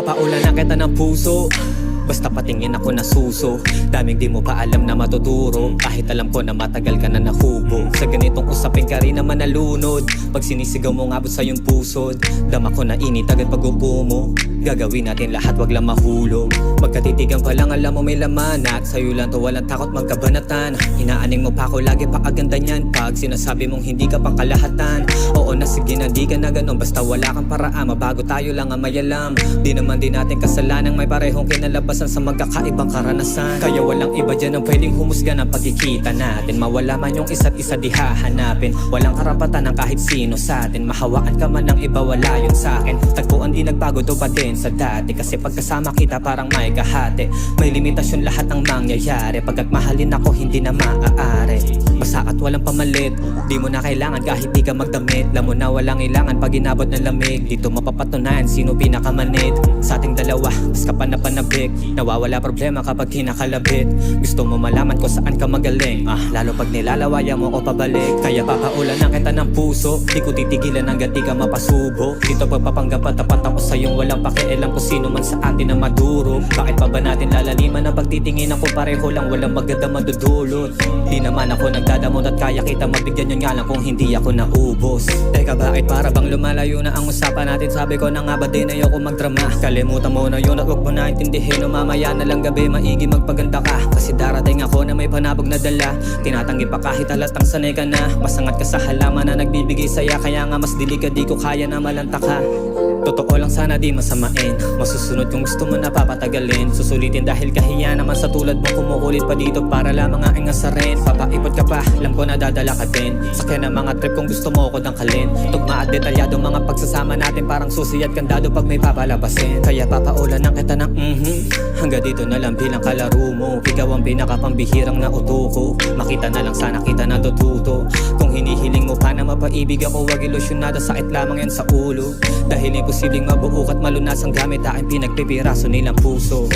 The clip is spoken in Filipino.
Papaulan na kita ng puso. Basta patingin ako na suso. Daming di mo pa alam na matuturo. Kahit alam ko na matagal ka na nahubo Sa ganitong usapin ka rin naman nalunod Pag sinisigaw mo ngabot sa iyong pusod Dama ko na init agad pag mo Gagawin natin lahat wag lang mahulog. Magkatitigan pa lang alam mo may laman At sa'yo lang to walang takot magkabanatan. Inaaning mo pa ako lagi pa aganda niyan. Pag sinasabi mong hindi ka pang kalahatan. Oo na sige na di ka na ganun. Basta wala kang paraan Mabago tayo lang ang may alam Di naman din natin kasalanang may parehong kinalabasan Sa magkakaibang karanasan. Kaya walang iba dyan ang pwedeng humusga ng pagkikita natin. Mawala man yung isa't isa di hahanapin. Walang karapatan ng kahit sino sa atin. Mahawaan ka man ng iba wala yun sa akin. Tagpuan di nagbago to pa din sa dati. Kasi pagkasama kita parang may kahati. May limitasyon lahat ng mangyayari. Pagkat mahalin ako hindi na maaari Basta at walang pamalit. Di mo na kailangan kahit di ka magdamit. Alam mo na walang ilangan pag inabot ng lamig. Dito mapapatunayan sino pinakamanid Sa ating dalawa, mas ka pa na panabik. Nawawala problema kapag kinakalabit. Gusto mo malaman ko saan ka magaling. Ah, Lalo pag nilalawaya mo o pabalik. Kaya papaulan na kita ng puso. Di ko titigilan hanggang di ka mapasubo. Dito pagpapanggap at tapat ako sa iyong walang pakialam Kung sino man sa atin na maduro. Bakit pa ba natin lalaliman ang pagtitingin? Ako pareho lang Walang maganda madudulot. Di naman ako nagdadamot at kaya kita mabigyan yun nga lang Kung hindi ako naubos. Teka bakit para bang lumalayo na ang usapan natin? Sabi ko na nga ba din ayoko magdrama? Kalimutan mo na yun at huwag mo na intindihin O mamaya na lang gabi maigi magpaganda ka. Kasi darating ako na may panabog na dala. Tinatanggi pa kahit halatang sanay ka na. Masangat ka sa halaman na nagbibigay saya Kaya nga mas dilig ka di ko kaya na malanta ka. Totoo lang sana di masamain. Masusunod kung gusto mo na papatagalin. Susulitin dahil kahiya naman sa tulad mo Kumukulit pa dito para lamang ang ingasarin. Papaipot ka pa, alam ko na dadala ka din. Sakyan ng mga trip kung gusto mo ko dangkalin Tugma at detalyado mga pagsasama natin. Parang susi at kandado pag may papalabasin. Kaya papaulan ng kita ng mhm. Hanggang dito na lang bilang kalaro mo. Ikaw ang pinakapambihirang na utuko Makita na lang sana kita natututo. Kung hinihiling mo pa na mapaibig ako Wag ilusyonado, sakit lamang yan sa ulo. Dahil imposibleng mabuo at malunas ang gamit Aking pinagpipiraso nilang puso